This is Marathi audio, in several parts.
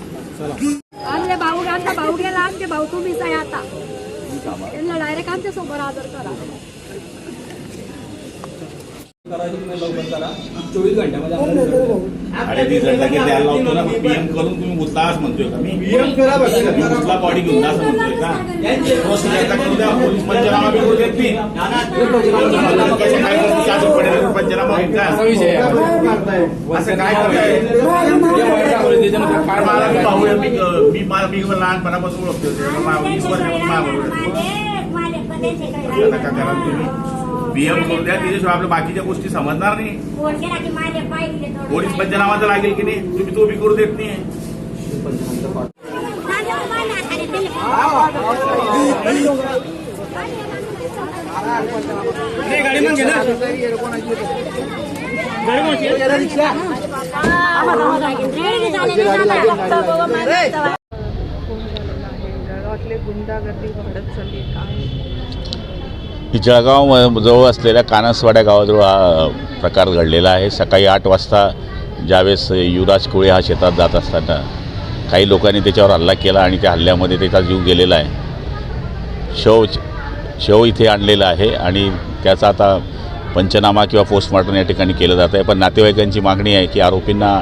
आमचे भाऊ आमचा भाऊ गेला आमचे भाऊ तुम्हीच आहे आता. त्यांना डायरेक्ट आमच्यासमोर हजर करा. अरे ती जर लगेच द्यायला लावतो ना पीएम करून तुम्ही म्हणतोय का? मी उचला बॉडी घेऊन म्हणतोय का? पोलीस पंचनामा देत पंचनामा असं काय करताय? मला बी भाऊ आहे, मी मी मला मी लहानपणापासून ओळखतो वीस वर्षापासून आहे. पीएम द्या त्याच्याशिवाय आपल्या बाकीच्या गोष्टी समजणार नाही. पोलीस पंचनामा तर लागेल की नाही? तुम्ही तो बी करू देत नाही. ही जळगाव म- जवळ असलेल्या कानसवाड्या गावाजवळ हा प्रकार घडलेला आहे. सकाळी आठ वाजता ज्यावेळेस युवराज कोळे हा शेतात जात असताना काही लोकांनी त्याच्यावर हल्ला केला आणि त्या हल्ल्यामध्ये त्याचा जीव गेलेला आहे. शौच शव इथे आणलेलं आहे आणि त्याचा आता पंचनामा किंवा पोस्टमॉर्टम या ठिकाणी केलं जात आहे. पण नातेवाईकांची मागणी आहे की आरोपींना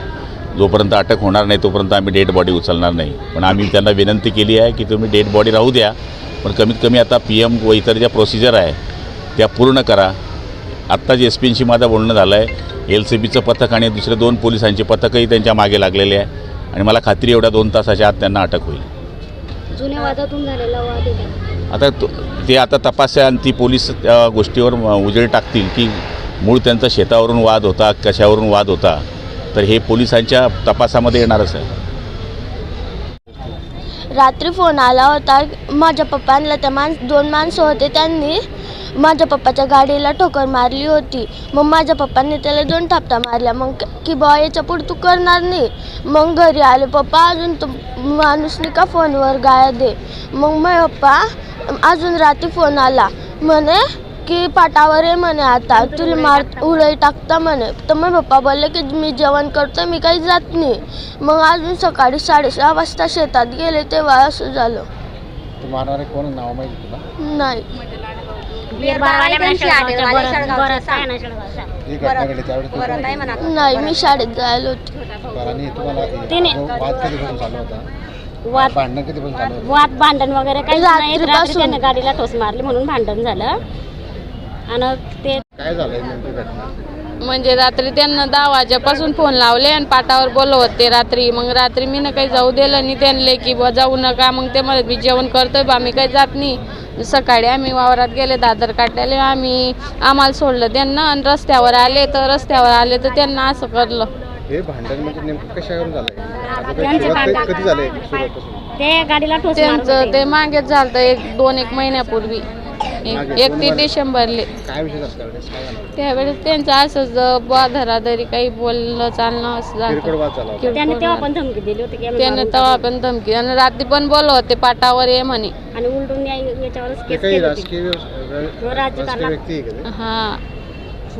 जोपर्यंत अटक होणार नाही तोपर्यंत आम्ही डेड बॉडी उचलणार नाही. पण आम्ही त्यांना विनंती केली आहे की तुम्ही डेड बॉडी राहू द्या पण कमीत कमी आता पी एम व इतर ज्या प्रोसिजर आहे त्या पूर्ण करा. आत्ताच एस पींशी माझं बोलणं झालं आहे एल सी बीचं पथक आणि दुसरे दोन पोलिसांचे पथकही त्यांच्या मागे लागलेले आहे आणि मला खात्री एवढ्या दोन तासाच्या आत त्यांना अटक होईल. जुन्या वादातून झालेला वाद आता ते आता तपास आणि ती पोलीस त्या गोष्टीवर उजेड टाकतील की मूळ त्यांचा शेतावरून वाद होता कशावरून वाद होता. तर हे पोलिसांच्या तपासामध्ये येणारच आहे. रात्री फोन आला होता. माझ्या पप्पांना त्या माणस दोन माणसं होते. त्यांनी माझ्या पप्पाच्या गाडीला ठोकर मारली होती. मग माझ्या पप्पांनी त्याला दोन थापटा मारल्या. मग की बॉ याच्यापुढे तू करणार नाही. मग घरी आले. पप्पा अजून तो माणूसनी का फोनवर गायब दे? मग माझे पप्पा अजून रात्री फोन आला. म्हणे की पाटावर आहे म्हणे आता. तुला मार उडई टाकता म्हणे. तर मग पप्पा बोलले की मी जेवण करतो मी काही जात नाही. मग अजून सकाळी साडेसहा वाजता शेतात गेले तेव्हा असं झालं. तू मारणारे कोण नाव माहिती तुला? नाही. ही घटना घडली तू? नाही मी शाळेत जायला होते. बरं, आणि तुम्हाला चालू होता? वाद भांडणं वाद वगैरे काही नाही. रात्री रात्रीपासून. त्यानं गाडीला ठोस मारली म्हणून भांडण झालं. आणि ते काय झालंय नेमकी घटना? म्हणजे रात्री त्यांना दहा वाजेपासून फोन लावले आणि पाटावर बोलवत ते रात्री. मग रात्री मी ना काही जाऊ दिलं नाही त्यांना की बुवा जाऊ नका. मग ते म्हणत मी जेवण करतोय बा मी काही जात नाही. सकाळी आम्ही वावरात गेले दादर काढलेले. आम्ही आम्हाला सोडलं त्यांना आणि रस्त्यावर आले. तर रस्त्यावर आले तर त्यांना असं करलं. हे भांडण म्हणजे नेमकं कशावरून झालंय? ते कधी झालंय ते गाडीला ठोस मारत त्यांचं होते. ते मागेच झालं एक दोन एक महिन्यापूर्वी. एकतीस दोन डिसेंबरले. काय विषय त्यावेळेस? त्यांचं असंच बुवा धराधरी काही बोलणं चालणं असं झालं. त्याने तेव्हा पण धमकी दिली होती की आम्ही त्याने मारून तेव्हा टाकू. पण धमकी. आणि रात्री पण बोलवत होते पाटावर ये म्हणे. आणि उलटून या- याच्यावरच ते केस काही केली होती. राजकीय व्यवसाय- व्य- राजकारणात- राजकीय व्यक्ती आहे का ते? हा.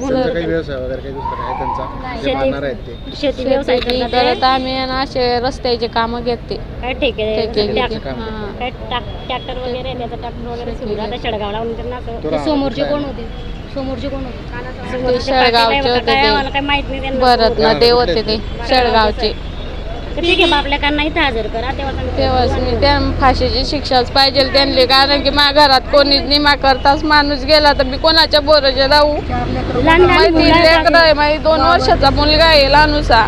त्यांचा काही व्यवसाय वगैरे काही दुसरं काय त्यांचा जे शेती- मारणार आहेत ते शेती व्यवसाय शेती करतात करत ते. आम्ही आणि असे रस्त्याचे कामं घेते काय ठेके ठेके ट्रॅक- घेते. काम हा. काय टाक- ट्रॅक्टर वगैरे त्याचा ट्रॅक्टर वगैरे सुरू आता शेडगावला म्हणून त्यांना असं तो राहणार समोरचे कोण? होते समोरचे कोण होते समोरचे शेळगावचे पार्टी काय होते काय ते. आम्हाला काही माहीत नाही त्यांना भरत ना ते होते ते शेळगावचे तर ठीक आहे बापल्याकांना इथं हजर करा. तेव्हा तेव्हाच मी त्या फाशीची शिक्षाच पाहिजे त्यांनी कारण की माझ्या घरात कोणीच नाही मा करताच माणूस गेला तर मी कोणाच्या बोराचे राहू लहान लहान माहिती मुलं आहेत लेकरं आहे माझी दोन वर्षाचा मुलगा आहे लहानुसा.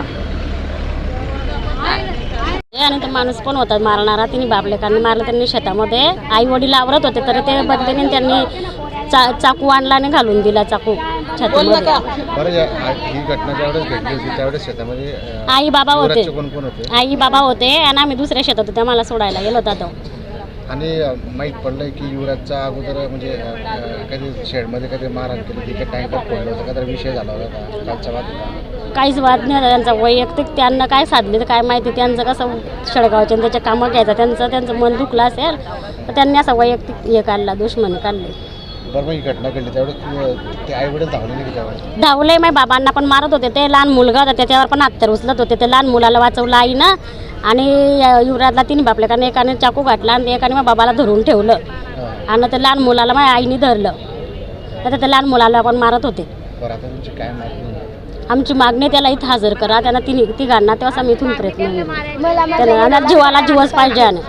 आणि तो माणूस पण होता? मारणारा तिने बापलेकांनी मारलं त्यांनी शेतामध्ये आई वडील आवरत होते तर ते बदलेने त्यांनी चा चाकू आणला आणि घालून दिला चाकू. बरं या- आ- ही घटना ज्यावेळेस घडली होती त्यावेळेस शेतामध्ये अं, आई बाबा होते. युवराजचे कोण कोण होते? आई बाबा होते आणि आम्ही दुसऱ्या शेतात होते मला सोडायला गेलो होता तो. आणि अं, माहीत पडलंय की युवराजचा अगोदर म्हणजे अं, कधी शेडमध्ये कधी मारहाण केली तिथे टँकर फोडलं होतं काहीतरी विषय झाला होता का? वाद होता काहीच वाद नाही होता त्यांचा वैयक्तिक त्यांना काय साधले तर काय माहिती त्यांचं कसं शेळगावच्या त्याचे कामं घ्यायचं त्यांचं त्यांचं मन दुखलं असेल तर त्यांनी असा वैयक्तिक हे काढला दुश्मन काढले. बरं मग ही घटना घडली त्यावेळेस ते आई वडील धावले नाही का त्यावेळेस धावले माझ्या बाबांना पण मारत होते. ते लहान मुलगा होता त्याच्यावर पण हत्यार उचलत होते. ते लहान मुलाला वाचवलं आईनं आणि युवराजला तिने बापल्याकाने एकाने चाकू घातला आणि एकाने माझ्या बाबाला धरून ठेवलं. हां. आणि ते लहान मुलाला माझ्या आईने धरलं. तर त्या लहान मुलाला पण मारत होते. बरं आता तुमची काय मागणी आहे? आमची मागणी त्याला इथं हजर करा. त्यांना तिने तिघांना तेव्हा आम्ही इथून प्रयत्न त्याला जीवाला जीवच पाहिजे आणि.